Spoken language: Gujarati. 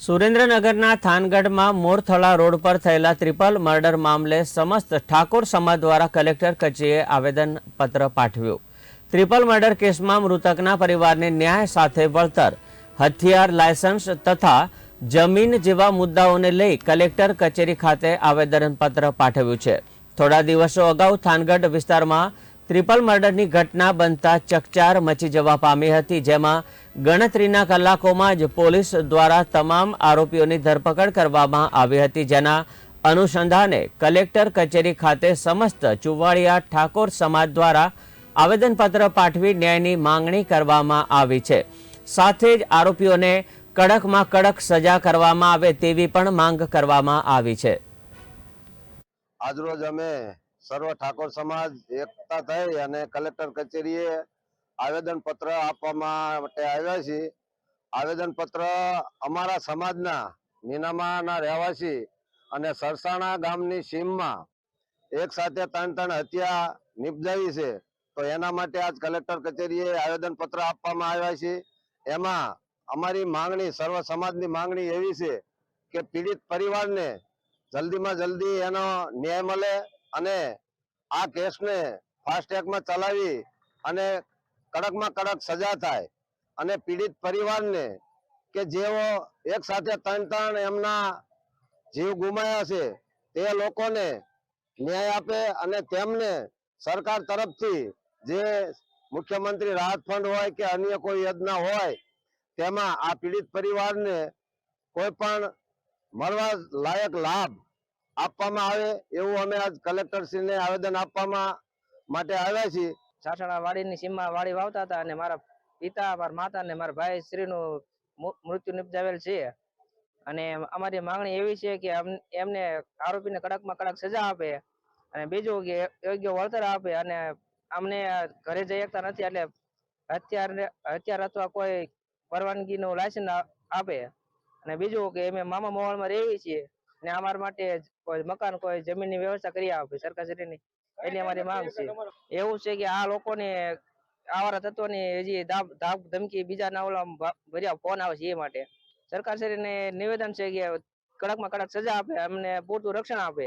સુરેન્દ્રનગરના થાનગઢમાં મોરથળા રોડ પર થયેલા ત્રિપલ મર્ડર મામલે સમસ્ત ઠાકોર સમાજ દ્વારા કલેક્ટર કચેરીએ આવેદનપત્ર પાઠવ્યું. ત્રિપલ મર્ડર કેસમાં મૃતકના પરિવારને ન્યાય સાથે વળતર, હથિયાર, લાયસન્સ તથા જમીન જેવા મુદ્દાઓને લઈ કલેક્ટર કચેરી ખાતે આવેદનપત્ર પાઠવ્યું છે. થોડા દિવસો અગાઉ થાનગઢ વિસ્તારમાં ત્રિપલ મર્ડરની ઘટના બનતા ચકચાર મચી જવા પામી હતી, જેમાં ગણતરીના કલાકોમાં જ પોલીસ દ્વારા તમામ આરોપીઓની ધરપકડ કરવામાં આવી હતી, જેના અનુસંધાને કલેક્ટર કચેરી ખાતે સમસ્ત ચુવાડિયા ઠાકોર સમાજ દ્વારા આવેદનપત્ર પાઠવી ન્યાયની માંગણી કરવામાં આવી છે. સાથે જ આરોપીઓને કડકમાં કડક સજા કરવામાં આવે તેવી પણ માંગ કરવામાં આવી છે. આજરોજ અમે સર્વ ઠાકોર સમાજ એકતા થઈ અને કલેક્ટર કચેરીએ આવેદન પત્ર આપવામાં માટે આવ્યા છીએ. આવેદન પત્ર અમારા સમાજના નીનામાના રહેવાસી અને સરસાણા ગામની સીમમાં એક સાથે ત્રણ ત્રણ હત્યા નિપજાવી છે. તો એના માટે આજ કલેક્ટર કચેરીએ આવેદન પત્ર આપવામાં આવ્યા છે. એમાં અમારી માંગણી, સર્વ સમાજની માંગણી એવી છે કે પીડિત પરિવારને જલ્દીમાં જલ્દી એનો ન્યાય મળે અને આ કેસને ફાસ્ટ ટ્રેકમાં ચલાવી અને કડકમાં કડક સજા થાય અને પીડિત પરિવારને કે જેઓ એક સાથે ત્રણ ત્રણ એમના જીવ ગુમાયા છે, તે લોકોને ન્યાય આપે અને તેમને સરકાર તરફથી જે મુખ્યમંત્રી રાહત ફંડ હોય કે અન્ય કોઈ યોજના હોય, તેમાં આ પીડિત પરિવારને કોઈ પણ મળવા લાયક લાભ આપવામાં આવે એવું અમે આજ કલેક્ટરશ્રીને આવેદન આપવામાં માટે આવ્યા છીએ. સાસણા વાડીની સીમમાં વાડી વાવતા હતા અને મારા પિતા, મારા માતા અને મારા ભાઈ શ્રીનું મૃત્યુ નિપજાવેલ છે. અને અમારી માંગણી એવી છે કે એમને આરોપીને કડકમાં કડક સજા આપે અને બીજું કે યોગ્ય વળતર આપે અને અમને ઘરે જઈ શકતા નથી એટલે હથિયાર અત્યાર અથવા કોઈ પરવાનગીનું લાયસન્સ આપે. અને બીજું કે અમે મામા મોવાળમાં રહીએ છીએ. ને અમારા માટે કોઈ મકાન, કોઈ જમીનની વ્યવસ્થા કરી આપે, સરકારશ્રીની. એટલી અમારી માંગ છે. એવું છે કે આ લોકોને આવારા તત્વોની હજી ધાક ધમકી, બીજા ના ઓલા ભર્યા ફોન આવે છે એ માટે. સરકારશ્રીને નિવેદન છે કે કડકમાં કડક સજા આપે, અમને પૂરતું રક્ષણ આપે.